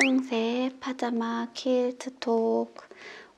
콩새 파자마 킬트 톡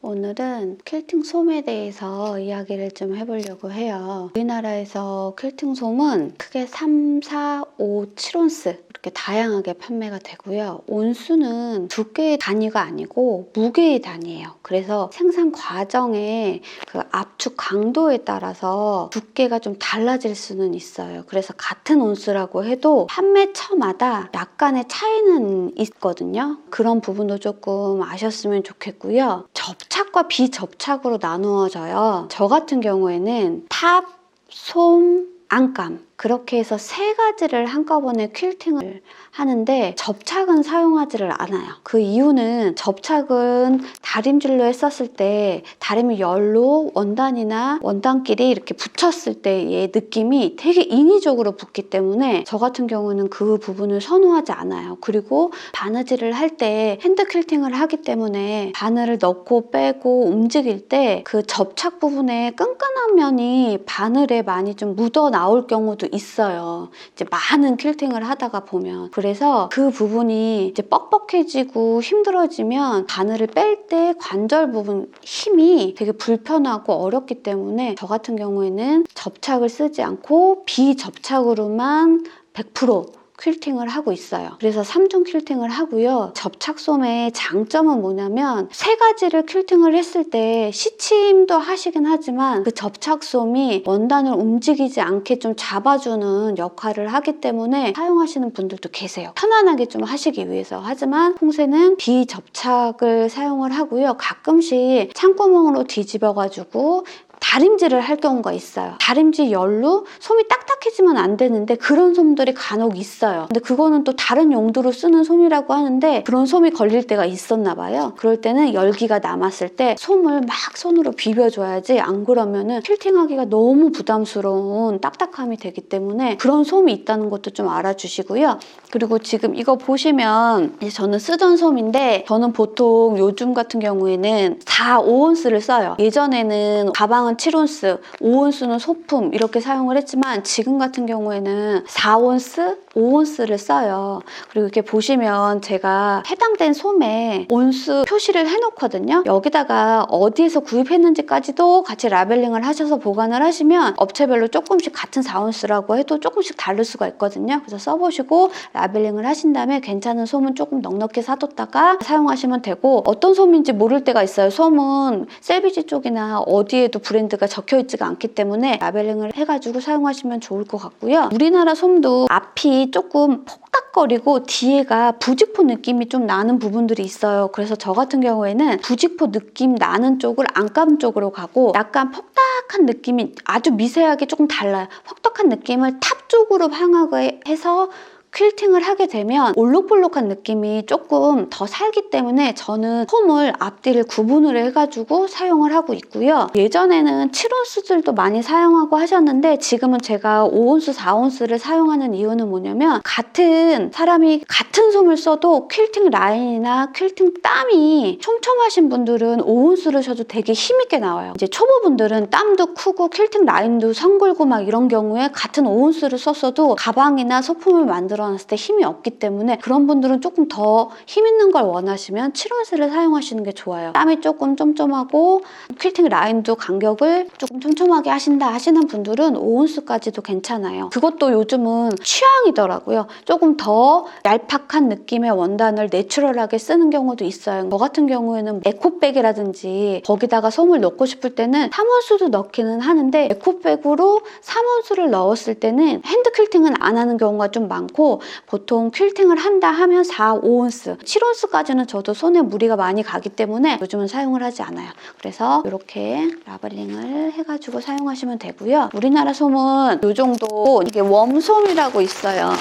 오늘은 퀼팅 솜에 대해서 이야기를 좀 해보려고 해요. 우리나라에서 퀼팅 솜은 크게 3, 4, 5, 7온스 이렇게 다양하게 판매가 되고요. 온수는 두께의 단위가 아니고 무게의 단위예요. 그래서 생산 과정의 그 압축 강도에 따라서 두께가 좀 달라질 수는 있어요. 그래서 같은 온수라고 해도 판매처마다 약간의 차이는 있거든요. 그런 부분도 조금 아셨으면 좋겠고요. 접착과 비접착으로 나누어져요. 저 같은 경우에는 탑, 솜, 안감 그렇게 해서 세 가지를 한꺼번에 퀼팅을 하는데 접착은 사용하지를 않아요. 그 이유는 접착은 다림질로 했었을 때 다림이 열로 원단이나 원단끼리 이렇게 붙였을 때의 느낌이 되게 인위적으로 붙기 때문에 저 같은 경우는 그 부분을 선호하지 않아요. 그리고 바느질을 할 때 핸드 퀼팅을 하기 때문에 바늘을 넣고 빼고 움직일 때 그 접착 부분에 끈끈한 면이 바늘에 많이 좀 묻어 나올 경우도 있어요. 이제 많은 퀼팅을 하다가 보면 그래서 그 부분이 이제 뻑뻑해지고 힘들어지면 바늘을 뺄 때 관절 부분 힘이 되게 불편하고 어렵기 때문에 저 같은 경우에는 접착을 쓰지 않고 비접착으로만 100% 퀼팅을 하고 있어요. 그래서 3중 퀼팅을 하고요. 접착솜의 장점은 뭐냐면 세 가지를 퀼팅을 했을 때 시침도 하시긴 하지만 그 접착솜이 원단을 움직이지 않게 좀 잡아주는 역할을 하기 때문에 사용하시는 분들도 계세요. 편안하게 좀 하시기 위해서. 하지만 홍새는 비접착을 사용을 하고요. 가끔씩 창구멍으로 뒤집어가지고 다림질을 할 경우가 있어요. 다림질 열로 솜이 딱딱해지면 안 되는데 그런 솜들이 간혹 있어요. 근데 그거는 또 다른 용도로 쓰는 솜이라고 하는데 그런 솜이 걸릴 때가 있었나 봐요. 그럴 때는 열기가 남았을 때 솜을 막 손으로 비벼줘야지 안 그러면은 퀼팅하기가 너무 부담스러운 딱딱함이 되기 때문에 그런 솜이 있다는 것도 좀 알아주시고요. 그리고 지금 이거 보시면 저는 쓰던 솜인데 저는 보통 요즘 같은 경우에는 4, 5온스를 써요. 예전에는 가방은 7온스, 5온스는 소품 이렇게 사용을 했지만 지금 같은 경우에는 4온스, 5온스를 써요. 그리고 이렇게 보시면 제가 해당된 솜에 온수 표시를 해놓거든요. 여기다가 어디에서 구입했는지까지도 같이 라벨링을 하셔서 보관을 하시면 업체별로 조금씩 같은 4온스라고 해도 조금씩 다를 수가 있거든요. 그래서 써보시고 라벨링을 하신 다음에 괜찮은 솜은 조금 넉넉히 사뒀다가 사용하시면 되고 어떤 솜인지 모를 때가 있어요. 솜은 셀비지 쪽이나 어디에도 브랜드가 적혀 있지가 않기 때문에 라벨링을 해가지고 사용하시면 좋을 것 같고요. 우리나라 솜도 앞이 조금 폭닥거리고 뒤에가 부직포 느낌이 좀 나는 부분들이 있어요. 그래서 저 같은 경우에는 부직포 느낌 나는 쪽을 안감 쪽으로 가고 약간 폭닥한 느낌이 아주 미세하게 조금 달라요. 폭닥한 느낌을 탑 쪽으로 향하게 해서 퀼팅을 하게 되면 올록볼록한 느낌이 조금 더 살기 때문에 저는 솜을 앞뒤를 구분을 해가지고 사용을 하고 있고요. 예전에는 7온스들도 많이 사용하고 하셨는데 지금은 제가 5온스, 4온스를 사용하는 이유는 뭐냐면 같은 사람이 같은 솜을 써도 퀼팅 라인이나 퀼팅 땀이 촘촘하신 분들은 5온스를 써도 되게 힘있게 나와요. 이제 초보분들은 땀도 크고 퀼팅 라인도 성글고 막 이런 경우에 같은 5온스를 썼어도 가방이나 소품을 만들어 놨을 때 힘이 없기 때문에 그런 분들은 조금 더 힘 있는 걸 원하시면 7온스를 사용하시는 게 좋아요. 땀이 조금 쫌쫌하고 퀼팅 라인도 간격을 조금 촘촘하게 하신다 하시는 분들은 5온스까지도 괜찮아요. 그것도 요즘은 취향이더라고요. 조금 더 얄팍한 느낌의 원단을 내추럴하게 쓰는 경우도 있어요. 저 같은 경우에는 에코백이라든지 거기다가 솜을 넣고 싶을 때는 3온수도 넣기는 하는데 에코백으로 3온수를 넣었을 때는 핸드 퀼팅은 안 하는 경우가 좀 많고 보통 퀼팅을 한다 하면 4, 5온스, 7온스까지는 저도 손에 무리가 많이 가기 때문에 요즘은 사용을 하지 않아요. 그래서 이렇게 라벨링을 해가지고 사용하시면 되고요. 우리나라 솜은 이 정도 이게 웜솜이라고 있어요.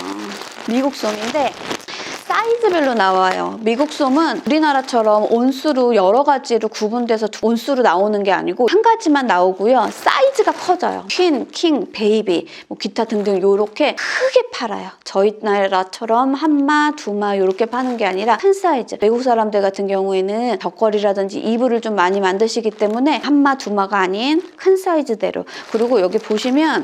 미국 솜인데 사이즈별로 나와요. 미국 솜은 우리나라처럼 온수로 여러 가지로 구분돼서 두- 온수로 나오는 게 아니고 한 가지만 나오고요. 사이즈가 커져요. 퀸, 킹, 베이비, 뭐 기타 등등 이렇게 크게 팔아요. 저희 나라처럼 한마, 두마 이렇게 파는 게 아니라 큰 사이즈. 외국 사람들 같은 경우에는 덕거리라든지 이불을 좀 많이 만드시기 때문에 한마, 두마가 아닌 큰 사이즈대로. 그리고 여기 보시면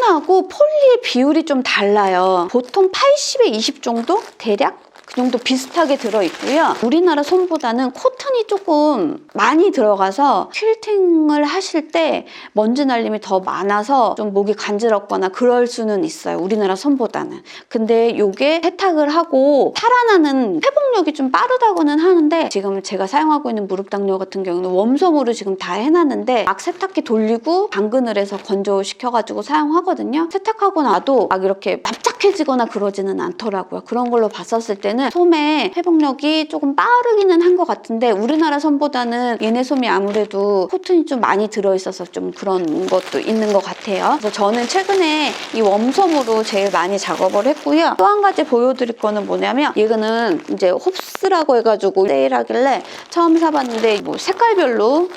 솜하고 폴리의 비율이 좀 달라요. 보통 80에 20 정도? 대략? 그 정도 비슷하게 들어있고요. 우리나라 솜보다는 코튼이 조금 많이 들어가서 퀼팅을 하실 때 먼지 날림이 더 많아서 좀 목이 간지럽거나 그럴 수는 있어요. 우리나라 솜보다는. 근데 이게 세탁을 하고 살아나는 회복력이 좀 빠르다고는 하는데 지금 제가 사용하고 있는 무릎 당뇨 같은 경우는 웜솜으로 지금 다 해놨는데 막 세탁기 돌리고 당근을 해서 건조시켜가지고 사용하거든요. 세탁하고 나도 막 이렇게 납작해지거나 그러지는 않더라고요. 그런 걸로 봤었을 때는 솜의 회복력이 조금 빠르기는 한 것 같은데 우리나라 솜보다는 얘네 솜이 아무래도 코튼이 좀 많이 들어있어서 좀 그런 것도 있는 것 같아요. 그래서 저는 최근에 이 웜솜으로 제일 많이 작업을 했고요. 또 한 가지 보여드릴 거는 뭐냐면 얘는 이제 홉스라고 해가지고 세일하길래 처음 사봤는데 뭐 색깔별로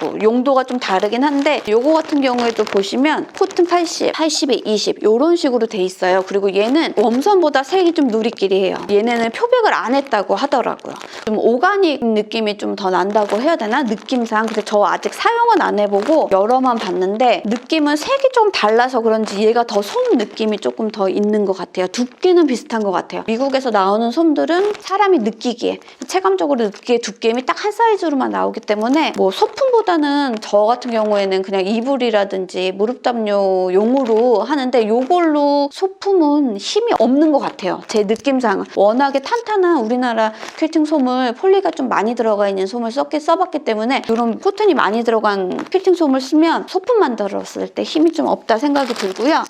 뭐 용도가 좀 다르긴 한데 요거 같은 경우에도 보시면 코튼 80, 80에 20 이런 식으로 돼 있어요. 그리고 얘는 웜선보다 색이 좀 누리끼리해요. 얘네는 표백을 안 했다고 하더라고요. 좀 오가닉 느낌이 좀 더 난다고 해야 되나? 느낌상. 근데 저 아직 사용은 안 해보고 여러만 봤는데 느낌은 색이 좀 달라서 그런지 얘가 더 솜 느낌이 조금 더 있는 것 같아요. 두께는 비슷한 것 같아요. 미국에서 나오는 솜들은 사람이 느끼기에 체감적으로 느끼기에 두께임이 딱 한 사이즈로만 나오기 때문에 뭐 소품보다는 저 같은 경우에는 그냥 이불이라든지 무릎 담요 용으로 하는데 요걸로 소품은 힘이 없는 것 같아요. 제 느낌상은 워낙에 탄탄한 우리나라 퀼팅 솜을 폴리가 좀 많이 들어가 있는 솜을 썼기 써봤기 때문에 이런 코튼이 많이 들어간 퀼팅 솜을 쓰면 소품 만들었을 때 힘이 좀 없다 생각이 들고요.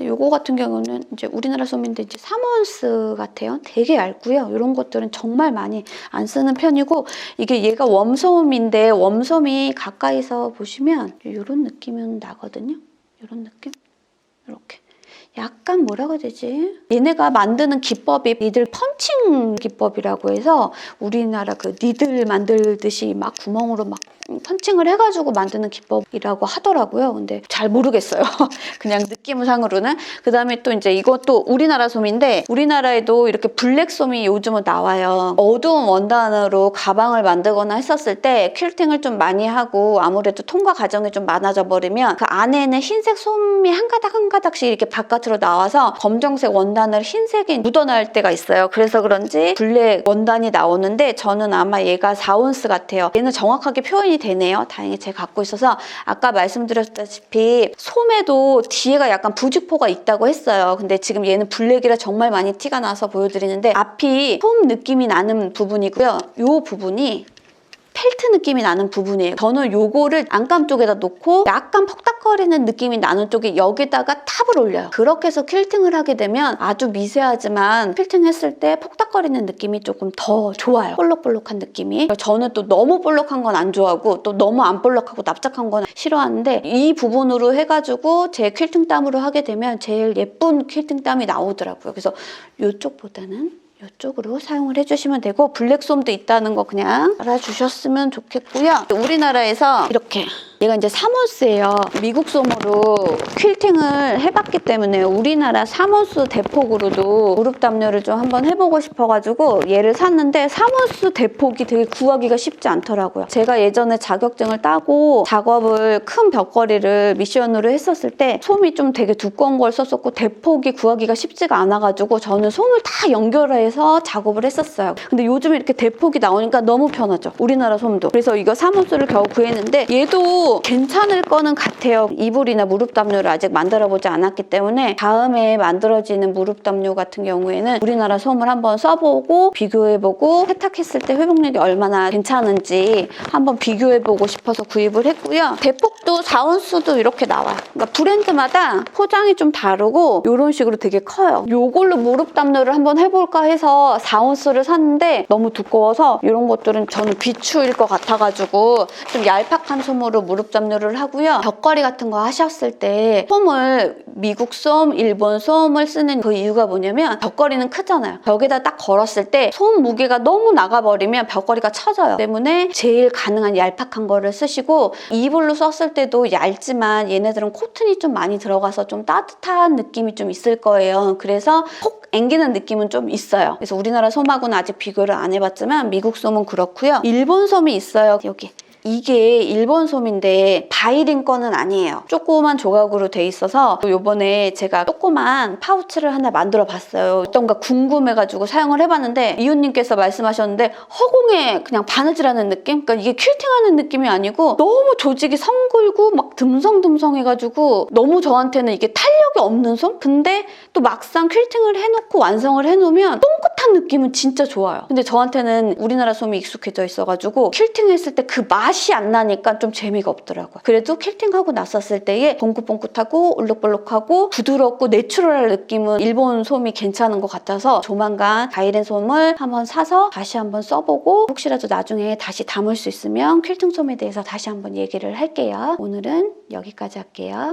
요거 같은 경우는 이제 우리나라 솜인데 이제 3온스 같아요. 되게 얇고요. 이런 것들은 정말 많이 안 쓰는 편이고 이게 얘가 웜솜인데 웜솜이 가까이서 보시면 이런 느낌은 나거든요. 이런 느낌? 이렇게. 약간 뭐라고 해야 되지? 얘네가 만드는 기법이 니들 펀칭 기법이라고 해서 우리나라 그 니들 만들듯이 막 구멍으로 막 펀칭을 해가지고 만드는 기법이라고 하더라고요. 근데 잘 모르겠어요. 그냥 느낌상으로는. 그 다음에 또 이제 이것도 우리나라 솜인데 우리나라에도 이렇게 블랙 솜이 요즘은 나와요. 어두운 원단으로 가방을 만들거나 했었을 때 퀼팅을 좀 많이 하고 아무래도 통과 과정이 좀 많아져 버리면 그 안에는 흰색 솜이 한 가닥 한 가닥씩 이렇게 바깥으로 나와서 검정색 원단을 흰색에 묻어날 때가 있어요. 그래서 그런지 블랙 원단이 나오는데 저는 아마 얘가 4온스 같아요. 얘는 정확하게 표현이 되네요. 다행히 제가 갖고 있어서 아까 말씀드렸다시피 솜에도 뒤에가 약간 부직포가 있다고 했어요. 근데 지금 얘는 블랙이라 정말 많이 티가 나서 보여드리는데 앞이 솜 느낌이 나는 부분이고요. 이 부분이 펠트 느낌이 나는 부분이에요. 저는 요거를 안감 쪽에다 놓고 약간 퍽닥거리는 느낌이 나는 쪽에 여기다가 탑을 올려요. 그렇게 해서 퀼팅을 하게 되면 아주 미세하지만 퀼팅 했을 때 퍽닥거리는 느낌이 조금 더 좋아요. 볼록볼록한 느낌이. 저는 또 너무 볼록한 건 안 좋아하고 또 너무 안 볼록하고 납작한 건 싫어하는데 이 부분으로 해가지고 제 퀼팅 땀으로 하게 되면 제일 예쁜 퀼팅 땀이 나오더라고요. 그래서 이쪽보다는 이쪽으로 사용을 해주시면 되고 블랙솜도 있다는 거 그냥 알아주셨으면 좋겠고요. 우리나라에서 이렇게 얘가 이제 사모스예요. 미국 솜으로 퀼팅을 해봤기 때문에 우리나라 사모스 대폭으로도 무릎 담요를 좀 한번 해보고 싶어가지고 얘를 샀는데 사모스 대폭이 되게 구하기가 쉽지 않더라고요. 제가 예전에 자격증을 따고 작업을 큰 벽걸이를 미션으로 했었을 때 솜이 좀 되게 두꺼운 걸 썼었고 대폭이 구하기가 쉽지가 않아가지고 저는 솜을 다 연결해서 작업을 했었어요. 근데 요즘 이렇게 대폭이 나오니까 너무 편하죠. 우리나라 솜도. 그래서 이거 사모스를 겨우 구했는데 얘도 괜찮을 거는 같아요. 이불이나 무릎 담요를 아직 만들어 보지 않았기 때문에 다음에 만들어지는 무릎 담요 같은 경우에는 우리나라 솜을 한번 써보고 비교해보고 세탁했을 때 회복력이 얼마나 괜찮은지 한번 비교해보고 싶어서 구입을 했고요. 대폭도 4온수도 이렇게 나와요. 그러니까 브랜드마다 포장이 좀 다르고 이런 식으로 되게 커요. 이걸로 무릎 담요를 한번 해볼까 해서 4온수를 샀는데 너무 두꺼워서 이런 것들은 저는 비추일 것 같아가지고 좀 얄팍한 솜으로 무릎 담요를 하고요. 벽걸이 같은 거 하셨을 때 솜을 미국 솜, 일본 솜을 쓰는 그 이유가 뭐냐면 벽걸이는 크잖아요. 벽에다 딱 걸었을 때솜 무게가 너무 나가버리면 벽걸이가 처져요. 때문에 제일 가능한 얄팍한 거를 쓰시고 이불로 썼을 때도 얇지만 얘네들은 코튼이 좀 많이 들어가서 좀 따뜻한 느낌이 좀 있을 거예요. 그래서 콕 앵기는 느낌은 좀 있어요. 그래서 우리나라 솜하고는 아직 비교를 안 해봤지만 미국 솜은 그렇고요. 일본 솜이 있어요. 여기 이게 일본 솜인데 바이린 거는 아니에요. 조그만 조각으로 돼 있어서 요번에 제가 조그만 파우치를 하나 만들어 봤어요. 어떤가 궁금해가지고 사용을 해봤는데 이웃님께서 말씀하셨는데 허공에 그냥 바느질하는 느낌? 그러니까 이게 퀼팅하는 느낌이 아니고 너무 조직이 성글고 막 듬성듬성해가지고 너무 저한테는 이게 탄력이 없는 솜? 근데 또 막상 퀼팅을 해놓고 완성을 해놓으면 똥긋한 느낌은 진짜 좋아요. 근데 저한테는 우리나라 솜이 익숙해져 있어가지고 퀼팅했을 때 그 맛이 안 나니까 좀 재미가 없더라고요. 그래도 퀼팅하고 났었을 때의 봉긋봉긋하고 울룩불룩하고 부드럽고 내추럴한 느낌은 일본 솜이 괜찮은 것 같아서 조만간 바이렌 솜을 한번 사서 다시 한번 써보고 혹시라도 나중에 다시 담을 수 있으면 퀼팅 솜에 대해서 다시 한번 얘기를 할게요. 오늘은 여기까지 할게요.